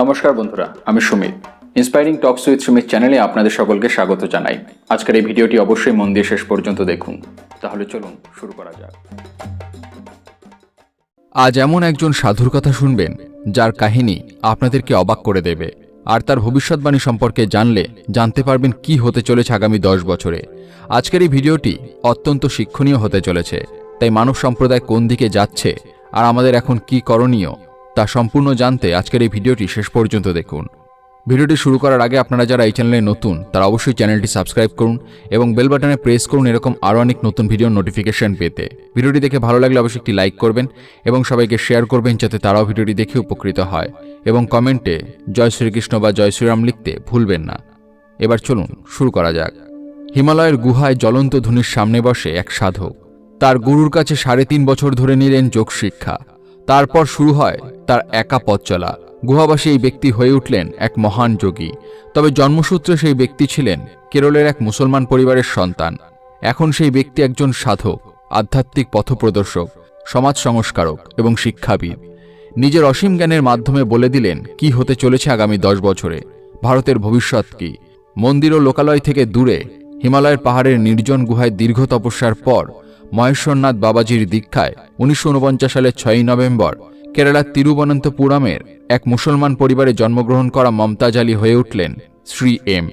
নমস্কার বন্ধুরা, আমি Sumit. Inspiring talks with Sumit চ্যানেলে আপনাদের সকলকে স্বাগত জানাই। আজকের এই ভিডিওটি অবশ্যই মন দিয়ে শেষ পর্যন্ত দেখুন। তাহলে চলুন শুরু করা যাক। আজ এমন একজন সাধুর কথা শুনবেন, যার কাহিনী আপনাদেরকে অবাক করে দেবে। আর তার ভবিষ্যৎবাণী সম্পর্কে জানলে জানতে পারবেন কি হতে চলেছে আগামী দশ বছরে। আজকের এই ভিডিওটি অত্যন্ত শিক্ষণীয় হতে চলেছে, তাই মানব সম্প্রদায় কোন দিকে যাচ্ছে আর আমাদের এখন কি করণীয় তা সম্পূর্ণ জানতে আজকের এই ভিডিওটি শেষ পর্যন্ত দেখুন। ভিডিওটি শুরু করার আগে আপনারা যারা এই চ্যানেলে নতুন, তারা অবশ্যই চ্যানেলটি সাবস্ক্রাইব করুন এবং বেল বাটনে প্রেস করুন এরকম আরও অনেক নতুন ভিডিওর নোটিফিকেশন পেতে। ভিডিওটি দেখে ভালো লাগলে অবশ্যই একটি লাইক করবেন এবং সবাইকে শেয়ার করবেন যাতে তারাও ভিডিওটি দেখে উপকৃত হয় এবং কমেন্টে জয় শ্রীকৃষ্ণ বা জয় শ্রীরাম লিখতে ভুলবেন না। এবার চলুন, শুরু করা যাক। হিমালয়ের গুহায় জ্বলন্ত ধুনির সামনে বসে এক সাধক। তার গুরুর কাছে সাড়ে তিন বছর ধরে নিলেন যোগ শিক্ষা তারপর শুরু হয় তার একা পথ চলা। গুহাবাসী এই ব্যক্তি হয়ে উঠলেন এক মহান যোগী। তবে জন্মসূত্রে সেই ব্যক্তি ছিলেন কেরলের এক মুসলমান পরিবারের সন্তান। এখন সেই ব্যক্তি একজন সাধক, আধ্যাত্মিক পথপ্রদর্শক, সমাজ সংস্কারক এবং শিক্ষাবিদ। নিজের অসীম জ্ঞানের মাধ্যমে বলে দিলেন কি হতে চলেছে আগামী দশ বছরে। ভারতের ভবিষ্যৎ কি? মন্দির ও লোকালয় থেকে দূরে হিমালয়ের পাহাড়ের নির্জন গুহায় দীর্ঘ তপস্যার পর মহেশ্বরনাথ বাবাজির দীক্ষায় উনিশশো উনপঞ্চাশ সালের ছয়ই নভেম্বর কেরালার তিরুবনন্তপুরমের এক মুসলমান পরিবারে জন্মগ্রহণ করা মমতাজ আলী হয়ে উঠলেন শ্রী এম।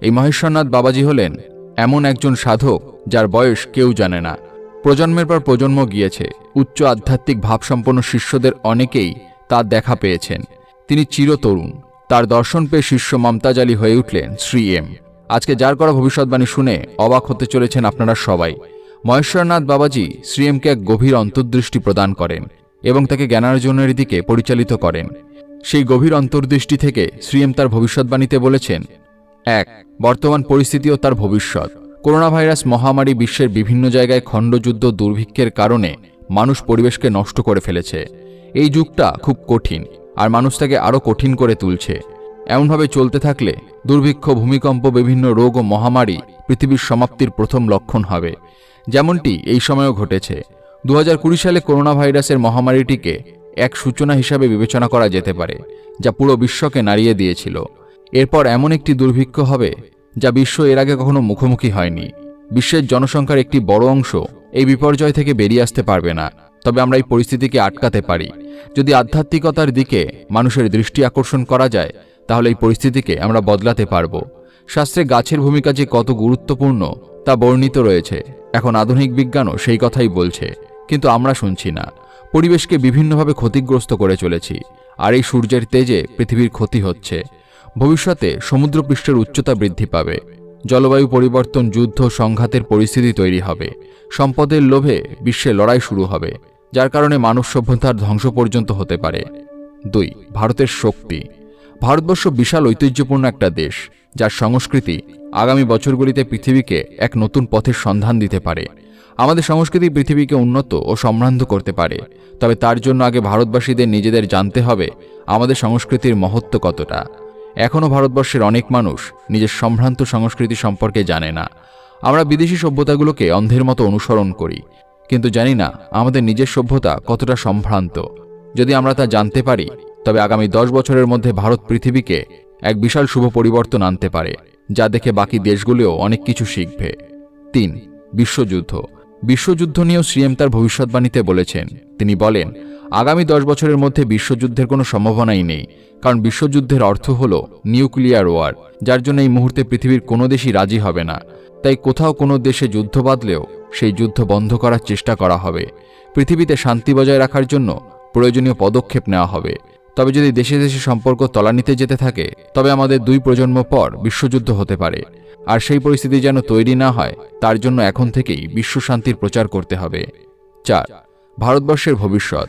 এই মহেশ্বরনাথ বাবাজি হলেন এমন একজন সাধক যার বয়স কেউ জানে না। প্রজন্মের পর প্রজন্ম গিয়েছে, উচ্চ আধ্যাত্মিক ভাবসম্পন্ন শিষ্যদের অনেকেই তার দেখা পেয়েছেন। তিনি চিরতরুণ। তার দর্শন পেয়ে শিষ্য মমতাজ আলী হয়ে উঠলেন শ্রী এম। আজকে যার করা ভবিষ্যৎবাণী শুনে অবাক হতে চলেছেন আপনারা সবাই। মহেশ্বরনাথ বাবাজি শ্রীএমকে এক গভীর অন্তর্দৃষ্টি প্রদান করেন এবং তাকে জ্ঞানার্জনের দিকে পরিচালিত করেন। সেই গভীর অন্তর্দৃষ্টি থেকে শ্রীএম তার ভবিষ্যৎবাণীতে বলেছেন, এক, বর্তমান পরিস্থিতি ও তার ভবিষ্যৎ। করোনা ভাইরাস মহামারী বিশ্বের বিভিন্ন জায়গায় খণ্ডযুদ্ধ দুর্ভিক্ষের কারণে মানুষ পরিবেশকে নষ্ট করে ফেলেছে। এই যুগটা খুব কঠিন আর মানুষ তাকে আরও কঠিন করে তুলছে। এমনভাবে চলতে থাকলে দুর্ভিক্ষ, ভূমিকম্প, বিভিন্ন রোগ ও মহামারী পৃথিবীর সমাপ্তির প্রথম লক্ষণ হবে। যেমনটি এই সময়ও ঘটেছে। দু হাজার কুড়ি সালে করোনা ভাইরাসের মহামারীটিকে এক সূচনা হিসাবে বিবেচনা করা যেতে পারে, যা পুরো বিশ্বকে নাড়িয়ে দিয়েছিল। এরপর এমন একটি দুর্ভিক্ষ হবে, যা বিশ্ব এর আগে কখনো মুখোমুখি হয়নি। বিশ্বের জনসংখ্যার একটি বড় অংশ এই বিপর্যয় থেকে বেরিয়ে আসতে পারবে না। তবে আমরা এই পরিস্থিতিকে আটকাতে পারি। যদি আধ্যাত্মিকতার দিকে মানুষের দৃষ্টি আকর্ষণ করা যায়, তাহলে এই পরিস্থিতিকে আমরা বদলাতে পারব। শাস্ত্রে গাছের ভূমিকা যে কত গুরুত্বপূর্ণ তা বর্ণিত রয়েছে। এখন আধুনিক বিজ্ঞানও সেই কথাই বলছে। কিন্তু আমরা শুনছি না। পরিবেশকে বিভিন্নভাবে ক্ষতিগ্রস্ত করে চলেছি। আর এই সূর্যের তেজে পৃথিবীর ক্ষতি হচ্ছে। ভবিষ্যতে সমুদ্রপৃষ্ঠের উচ্চতা বৃদ্ধি পাবে। জলবায়ু পরিবর্তন, যুদ্ধ, সংঘাতের পরিস্থিতি তৈরি হবে। সম্পদের লোভে বিশ্বে লড়াই শুরু হবে। যার কারণে মানব সভ্যতার ধ্বংস পর্যন্ত হতে পারে। দুই, ভারতের শক্তি। ভারতবর্ষ বিশাল ঐতিহ্যপূর্ণ একটা দেশ। যার সংস্কৃতি আগামী বছরগুলিতে পৃথিবীকে এক নতুন পথের সন্ধান দিতে পারে। আমাদের সংস্কৃতি পৃথিবীকে উন্নত ও সম্ভ্রান্ত করতে পারে, তবে তার জন্য আগে ভারতবাসীদের নিজেদের জানতে হবে আমাদের সংস্কৃতির মহত্ব কতটা। এখনও ভারতবর্ষের অনেক মানুষ নিজের সম্ভ্রান্ত সংস্কৃতি সম্পর্কে জানে না। আমরা বিদেশি সভ্যতাগুলোকে অন্ধের মতো অনুসরণ করি, কিন্তু জানি না আমাদের নিজের সভ্যতা কতটা সম্ভ্রান্ত। যদি আমরা তা জানতে পারি, তবে আগামী দশ বছরের মধ্যে ভারত পৃথিবীকে এক বিশাল শুভ পরিবর্তন আনতে পারে, যা দেখে বাকি দেশগুলোও অনেক কিছু শিখবে। তিন, বিশ্বযুদ্ধ। বিশ্বযুদ্ধ নিয়েও সিএম তার ভবিষ্যৎবাণীতে বলেছেন। তিনি বলেন, আগামী দশ বছরের মধ্যে বিশ্বযুদ্ধের কোনো সম্ভাবনাই নেই, কারণ বিশ্বযুদ্ধের অর্থ হল নিউক্লিয়ার ওয়ার, যার জন্য এই মুহূর্তে পৃথিবীর কোনো দেশই রাজি হবে না। তাই কোথাও কোনো দেশে যুদ্ধ বাঁধলেও সেই যুদ্ধ বন্ধ করার চেষ্টা করা হবে। পৃথিবীতে শান্তি বজায় রাখার জন্য প্রয়োজনীয় পদক্ষেপ নেওয়া হবে। তবে যদি দেশে দেশে সম্পর্ক তলানিতে যেতে থাকে, তবে আমাদের দুই প্রজন্ম পর বিশ্বযুদ্ধ হতে পারে। আর সেই পরিস্থিতি যেন তৈরি না হয়, তার জন্য এখন থেকেই বিশ্ব শান্তির প্রচার করতে হবে। চার, ভারতবর্ষের ভবিষ্যৎ।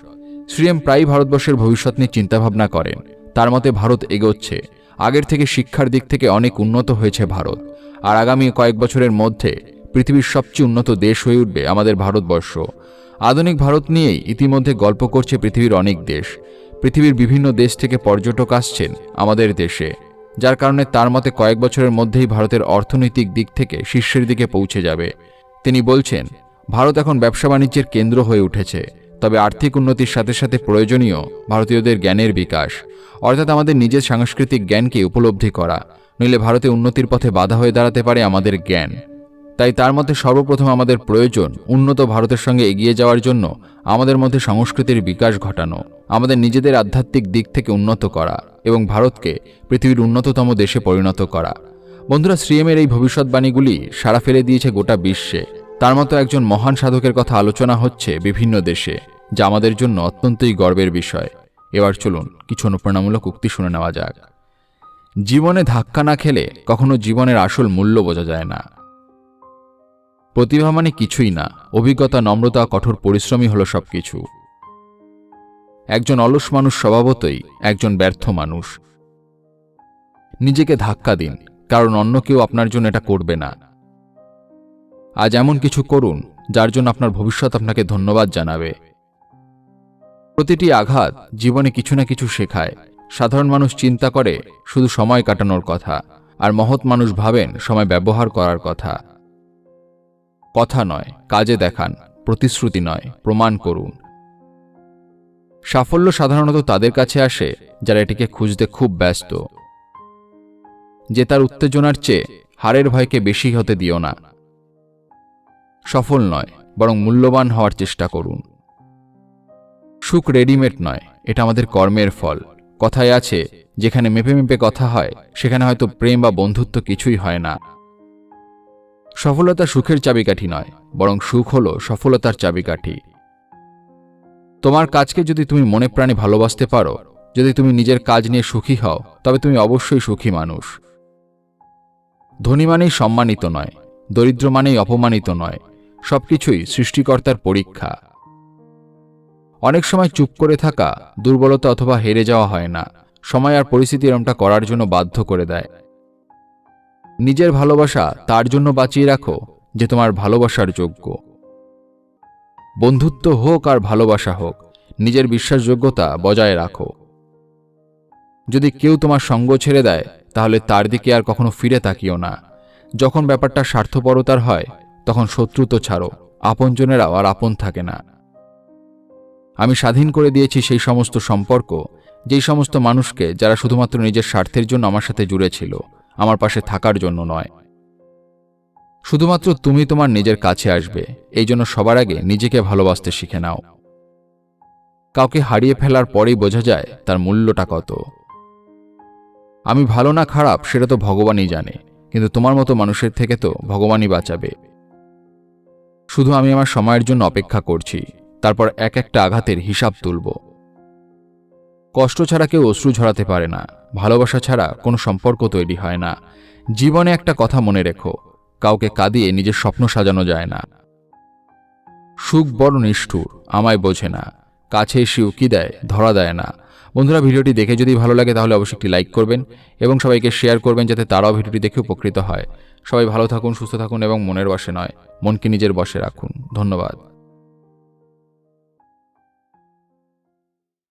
শ্রীএম প্রায় ভারতবর্ষের ভবিষ্যৎ নিয়ে চিন্তাভাবনা করেন। তার মতে ভারত এগোচ্ছে। আগের থেকে শিক্ষার দিক থেকে অনেক উন্নত হয়েছে ভারত। আর আগামী কয়েক বছরের মধ্যে পৃথিবীর সবচেয়ে উন্নত দেশ হয়ে উঠবে আমাদের ভারতবর্ষ। আধুনিক ভারত নিয়েই ইতিমধ্যে গল্প করছে পৃথিবীর অনেক দেশ। পৃথিবীর বিভিন্ন দেশ থেকে পর্যটক আসছেন আমাদের দেশে, যার কারণে তার মতে কয়েক বছরের মধ্যেই ভারতের অর্থনৈতিক দিক থেকে শীর্ষের দিকে পৌঁছে যাবে। তিনি বলছেন, ভারত এখন ব্যবসা বাণিজ্যের কেন্দ্র হয়ে উঠেছে, তবে আর্থিক উন্নতির সাথে সাথে প্রয়োজনীয় ভারতীয়দের জ্ঞানের বিকাশ, অর্থাৎ আমাদের নিজের সাংস্কৃতিক জ্ঞানকে উপলব্ধি করা, নইলে ভারতে উন্নতির পথে বাধা হয়ে দাঁড়াতে পারে আমাদের জ্ঞান। তাই তার মধ্যে সর্বপ্রথম আমাদের প্রয়োজন উন্নত ভারতের সঙ্গে এগিয়ে যাওয়ার জন্য আমাদের মধ্যে সংস্কৃতির বিকাশ ঘটানো, আমাদের নিজেদের আধ্যাত্মিক দিক থেকে উন্নত করা এবং ভারতকে পৃথিবীর উন্নততম দেশে পরিণত করা। বন্ধুরা, শ্রীএমের এই ভবিষ্যৎবাণীগুলি সারা ফেলে দিয়েছে গোটা বিশ্বে। তার মতো একজন মহান সাধকের কথা আলোচনা হচ্ছে বিভিন্ন দেশে, যা আমাদের জন্য অত্যন্তই গর্বের বিষয়। এবার চলুন কিছু অনুপ্রেরণামূলক উক্তি শুনে নেওয়া যাক। জীবনে ধাক্কা না খেলে কখনো জীবনের আসল মূল্য বোঝা যায় না। প্রতিভা মানে কিছুই না, অভিজ্ঞতা, নম্রতা, কঠোর পরিশ্রমই হলো সবকিছু। একজন অলস মানুষ স্বভাবতই একজন ব্যর্থ মানুষ। নিজেকে ধাক্কা দিন, কারণ অন্য কেউ আপনার জন্য এটা করবে না। আজ এমন কিছু করুন, যার জন্য আপনার ভবিষ্যৎ আপনাকে ধন্যবাদ জানাবে। প্রতিটি আঘাত জীবনে কিছু না কিছু শেখায়। সাধারণ মানুষ চিন্তা করে, শুধু সময় কাটানোর কথা, আর মহৎ মানুষ ভাবেন, সময় ব্যবহার করার কথা। কথা নয়, কাজে দেখান, প্রতিশ্রুতি নয়, প্রমাণ করুন। সাফল্য সাধারণত তাদের কাছে আসে, যারা এটিকে খুঁজতে খুব ব্যস্ত। যে তার উত্তেজনার চেয়ে হারের ভয়কে বেশি হতে দিও না। সফল নয়, বরং মূল্যবান হওয়ার চেষ্টা করুন। সুখ রেডিমেড নয়, এটা আমাদের কর্মের ফল। কথায় আছে, যেখানে মেপে মেপে কথা হয়, সেখানে হয়তো প্রেম বা বন্ধুত্ব কিছুই হয় না। সফলতা সুখের চাবিকাঠি নয়, বরং সুখ হলো সফলতার চাবিকাঠি। তোমার কাজকে যদি তুমি মনে প্রাণে ভালোবাসতে পারো, যদি তুমি নিজের কাজ নিয়ে সুখী হও, তবে তুমি অবশ্যই সুখী মানুষ। ধনী মানেই সম্মানিত নয়, দরিদ্র মানেই অপমানিত নয়, সবকিছুই সৃষ্টিকর্তার পরীক্ষা। অনেক সময় চুপ করে থাকা, দুর্বলতা অথবা হেরে যাওয়া হয় না, সময় আর পরিস্থিতি এরমটা করার জন্য বাধ্য করে দেয়। নিজের ভালোবাসা তার জন্য বাঁচিয়ে রাখো, যে তোমার ভালোবাসার যোগ্য। বন্ধুত্ব হোক আর ভালোবাসা হোক, নিজের বিশ্বাসযোগ্যতা বজায় রাখো। যদি কেউ তোমার সঙ্গ ছেড়ে দেয়, তাহলে তার দিকে আর কখনো ফিরে তাকিও না। যখন ব্যাপারটা স্বার্থপরতার হয়, তখন শত্রু তো ছাড়ো, আপনজনেরাও আর আপন থাকে না। আমি স্বাধীন করে দিয়েছি সেই সমস্ত সম্পর্ক, যেই সমস্ত মানুষকে যারা শুধুমাত্র নিজের স্বার্থের জন্য আমার সাথে জুড়ে ছিল। আমার পাশে থাকার জন্য নয়। শুধুমাত্র তুমি তোমার নিজের কাছে আসবে, এই জন্য সবার আগে নিজেকে ভালোবাসতে শিখে নাও। কাউকে হারিয়ে ফেলার পরেই বোঝা যায় তার মূল্যটা কত। আমি ভালো না খারাপ, সেটা তো ভগবানই জানে, কিন্তু তোমার মতো মানুষের থেকে তো ভগবানই বাঁচাবে। শুধু আমি আমার সময়ের জন্য অপেক্ষা করছি, তারপর এক একটা আঘাতের হিসাব তুলব। কষ্ট ছাড়া কেউ অশ্রু ঝরাতে পারে না। ভালোবাসা ছাড়া কোনো সম্পর্ক তৈরি হয় না। জীবনে একটা কথা মনে রেখো, কাউকে কাঁদিয়ে নিজের স্বপ্ন সাজানো যায় না। সুখ বড় নিষ্ঠুর, আমায় বোঝে না। কাছে এসে উকি দেয়, ধরা দেয় না। বন্ধুরা, ভিডিওটি দেখে যদি ভালো লাগে তাহলে অবশ্যই একটি লাইক করবেন এবং সবাইকে শেয়ার করবেন যাতে তারাও ভিডিওটি দেখে উপকৃত হয়। সবাই ভালো থাকুন, সুস্থ থাকুন এবং মনের বসে নয়, মনকে নিজের বসে রাখুন। ধন্যবাদ।